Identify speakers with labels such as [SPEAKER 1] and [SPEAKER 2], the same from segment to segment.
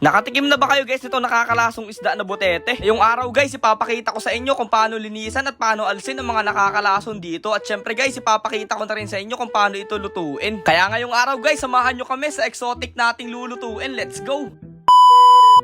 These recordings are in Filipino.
[SPEAKER 1] Nakatikim na ba kayo guys nito nakakalasong isda na butete? Yung araw guys, ipapakita ko sa inyo kung paano linisan at paano alsin ang mga nakakalason dito. At syempre guys, ipapakita ko na rin sa inyo kung paano ito lutuin. Kaya ngayong araw guys, samahan nyo kami sa exotic nating lulutuin. Let's go!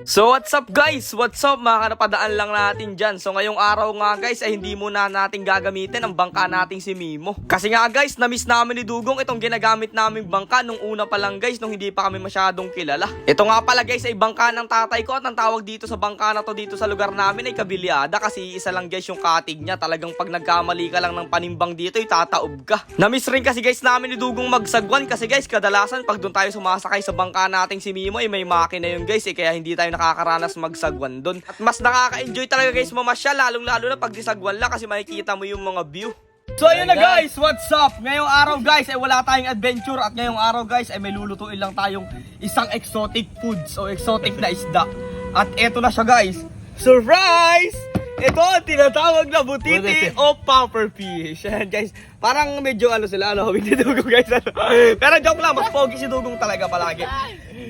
[SPEAKER 1] So what's up guys? What's up? Mga kanapadaan lang natin dyan. So ngayong araw nga guys ay hindi muna natin gagamitin ang bangka nating si Mimo. Kasi nga guys, na-miss namin ni Dugong itong ginagamit naming bangka nung una pa lang guys nung hindi pa kami masyadong kilala. Ito nga pala guys ay bangka ng tatay ko at ang tawag dito sa bangka na to dito sa lugar namin ay kabiliada kasi isa lang guys yung katig niya. Talagang pag nagkamali ka lang ng panimbang dito ay tataob ka. Na-miss rin kasi guys namin ni Dugong magsagwan kasi guys kadalasan pag doon tayo sumasakay sa bangka nating si Mimo ay may makina yun guys eh kaya hindi tayo nakakaranas magsagwan doon. At mas nakaka-enjoy talaga guys mamasyal lalong lalo na pag disagwan lang kasi makikita mo yung mga view. So ayun na guys, what's up? Ngayong araw guys ay wala tayong adventure at ngayong araw guys ay may lulutuin lang tayong isang exotic foods o exotic na isda. At eto na siya guys. Surprise! Ito ang tinatawag na butiti o puffer fish. Ayan guys, parang medyo ano sila, ano, ni Dugong guys. Ano. Pero joke lang, mas pogi si Dugong talaga palagi.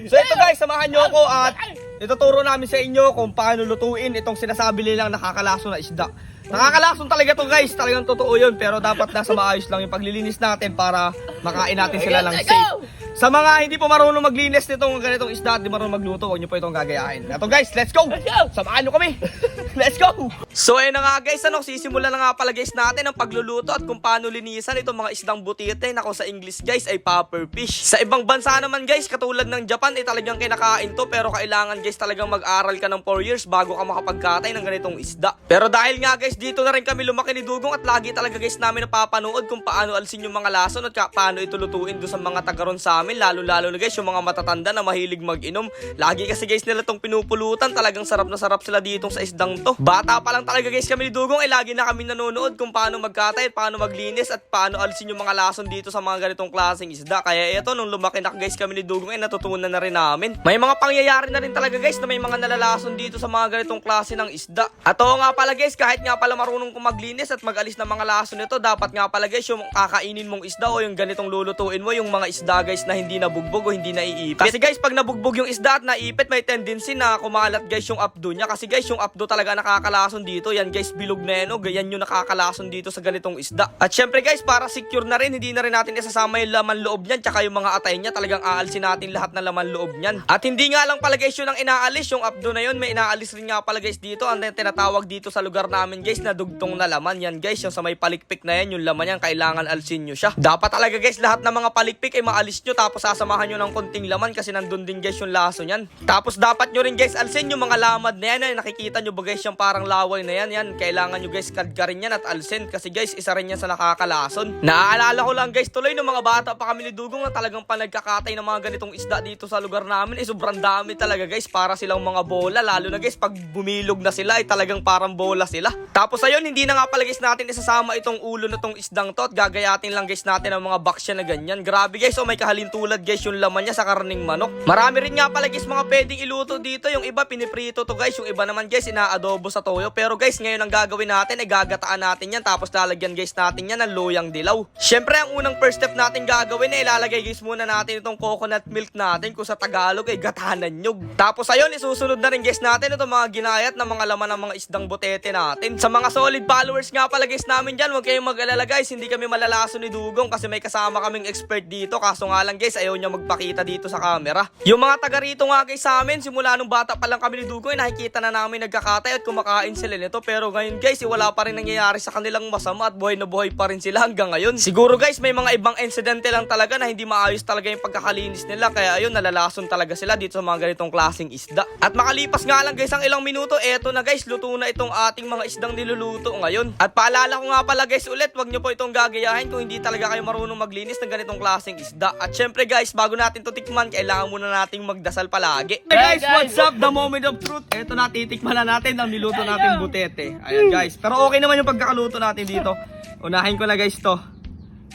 [SPEAKER 1] So ito guys, samahan nyo ako at ituturo namin sa inyo kung paano lutuin itong sinasabi nilang nakakalaso na isda. Nakakalason talaga to guys, talagang totoo yun. Pero dapat nasa maayos lang yung paglilinis natin para makain natin sila lang safe. Sa mga hindi po marunong maglinis nitong ganitong isda at di marunong magluto, huwag nyo po itong gagayahin. Ito guys, let's go! Samahan nyo kami! let's go! So ayun na nga guys, ano, sisimulan na nga pala guys natin ang pagluluto at kung paano linisan itong mga isdang butite. Nako sa English guys ay puffer fish. Sa ibang bansa naman guys, katulad ng Japan, ay talagang kinakain to pero kailangan guys talagang mag-aral ka ng 4 years bago ka makapagkatay ng ganitong isda. Pero dahil nga guys, dito na rin kami lumaki ni Dugong at lagi talaga guys namin napapanood kung paano alsin yung mga lason at paano ito lutuin do sa mga tagaron sa amin. Lalo-lalo na guys yung mga matatanda na mahilig mag-inom. Lagi kasi guys nila tong pinupulutan. Talagang sarap na sarap sila ditong sa isdang to. Bata pa lang talaga guys kami ni Dugong ay lagi na kami nanonood kung paano magkatay, paano maglinis at paano alsin yung mga lason dito sa mga ganitong klaseng isda. Kaya ito nung lumaki na guys kami ni Dugong ay natutunan na rin namin. May mga pangyayari na rin talaga guys na may mga nalalason dito sa mga ganitong klase ng isda. At oo nga pala guys, kahit nga pala marunong kung maglinis at mag-alis ng mga lason nito, dapat nga pala guys yung kakainin mong isda o yung ganitong lulutuin mo, yung mga isda guys na hindi nabugbog o hindi naiipit. Kasi guys, pag nabugbog yung isda at naipit, may tendency na kumalat guys yung abdo niya. Kasi guys, yung abdo talaga nakakalason dito. Yan guys, bilog na yan, o. Ganyan yung nakakalason dito sa ganitong isda. At syempre guys, para secure na rin, hindi na rin natin isasama yung laman loob niyan, tsaka yung mga atay niya, talagang aalsin natin lahat ng laman loob niyan. At hindi nga lang pala guys yun ang inaalis, yung abdo na yun, may inaalis rin nga pala guys dito. Ang tinatawag dito sa lugar namin guys na dugtong na laman. Yan guys, yung sa may palikpik na yan, yung laman yan, kailangan alsin nyo siya. Dapat talaga guys, lahat ng mga palikpik ay maalis nyo tapos sasamahan nyo ng konting laman kasi nandun din guys yung laso niyan. Tapos dapat nyo rin guys alsin yung mga lamad na yan. Ay, nakikita nyo ba guys yung parang laway na yan? Yan, kailangan nyo guys kadkarin yan at alsin kasi guys, isa rin yan sa nakakalason. Naaalala ko lang guys, tuloy nung mga bata pa kami ni Dugong na talagang panagkakatay ng mga ganitong isda dito sa lugar namin. Eh, sobrang dami talaga guys, para silang mga bola. Lalo na guys, pag bumilog na sila, ay talagang parang bola sila. Tapos ayun, hindi na nga pala guys natin isasama itong ulo na tong isdang to at gagayatin lang guys natin ang mga baksya na ganyan. Grabe guys, oh may kahalintulad guys yung laman niya sa karning manok. Marami rin nga pala guys mga pwedeng iluto dito. Yung iba piniprito to guys, yung iba naman guys inaadobo sa toyo. Pero guys, ngayon ang gagawin natin ay gagataan natin yan tapos lalagyan guys natin yan ng luyang dilaw. Syempre ang unang first step natin gagawin ay ilalagay guys muna natin itong coconut milk natin kung sa Tagalog ay gatanan nyug. Tapos ayun, isusunod na rin guys natin itong mga ginayat na mga laman ng mga isdang butete natin. Sa mga solid followers nga pala guys namin dyan, huwag kayong mag-alala guys, hindi kami malalaso ni Dugong kasi may kasama kaming expert dito. Kaso nga lang guys, ayaw niya magpakita dito sa camera. Yung mga taga rito nga guys sa amin, simula nung bata pa lang kami ni Dugong, ay nakikita na namin nagkakatay at kumakain sila nito. Pero ngayon guys, eh, wala pa rin nangyayari sa kanilang masama at buhay na buhay pa rin sila hanggang ngayon. Siguro guys, may mga ibang insidente lang talaga na hindi maayos talaga yung pagkakalinis nila. Kaya ayun, nalalason talaga sila dito sa mga ganitong klaseng isda. At makalipas nga lang guys ang ilang minuto, eto na guys, luto na itong ating mga isdang niluluto ngayon. At paalala ko nga pala guys ulit, wag nyo po itong gagayahin kung hindi talaga kayo marunong maglinis ng ganitong klaseng isda. At syempre guys, bago natin to tikman, kailangan muna nating magdasal palagi. Hey guys, what's up? The moment of truth. Eto na, titikman na natin ang niluto natin butete. Ayan guys. Pero okay naman yung pagkakaluto natin dito. Unahin ko na guys to.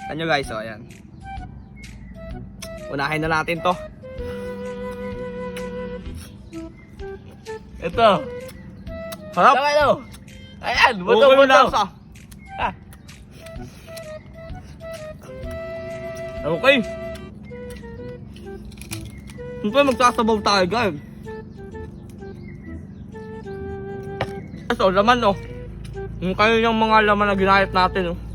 [SPEAKER 1] Ano guys, oh ayan. Unahin na natin to.
[SPEAKER 2] Ito.
[SPEAKER 1] Harap.
[SPEAKER 2] Tama ito. Ayan, wala
[SPEAKER 1] okay wala sa.
[SPEAKER 2] Ah.
[SPEAKER 1] Okay. Siyempre magsasabaw tayo guys. So, oh, laman no. Yung kanyang mga laman na ginayat natin no. Oh.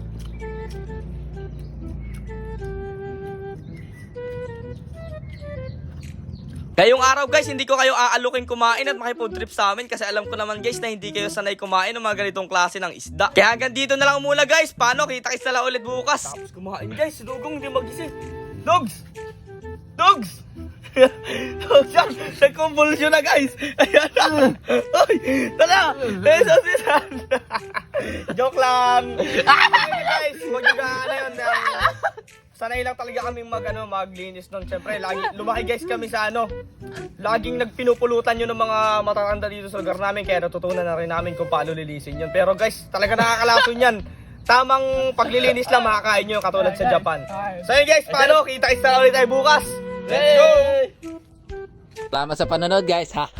[SPEAKER 1] Ngayong araw guys, hindi ko kayo aalukin kumain at makipod trip sa amin kasi alam ko naman guys na hindi kayo sanay kumain ng mga ganitong klase ng isda. Kaya hanggang dito na lang muna guys. Paano? Kita-kits na lang ulit bukas. Tapos kumain guys, si Dugong hindi magising. Dogs! Dogs! Dogs yan! Nag-convulsion na guys! Ayan na! Oy! Tala! Beso sila! Joke lang! Okay, guys, huwag nyo ka ano yun. Sanay lang talaga kami mag ano, maglinis nun. Siyempre, lagi, lumaki guys kami sa ano. Laging nagpinupulutan yun ng mga matatanda dito sa lugar namin. Kaya natutunan na rin namin kung paano lilisin yun. Pero guys, talaga nakakalason yan. Tamang paglilinis lang makakain nyo katulad sa Japan. So yun guys, paano? Kita-kita na ulit tayo bukas. Let's go!
[SPEAKER 2] Salamat sa panonood guys. Ha.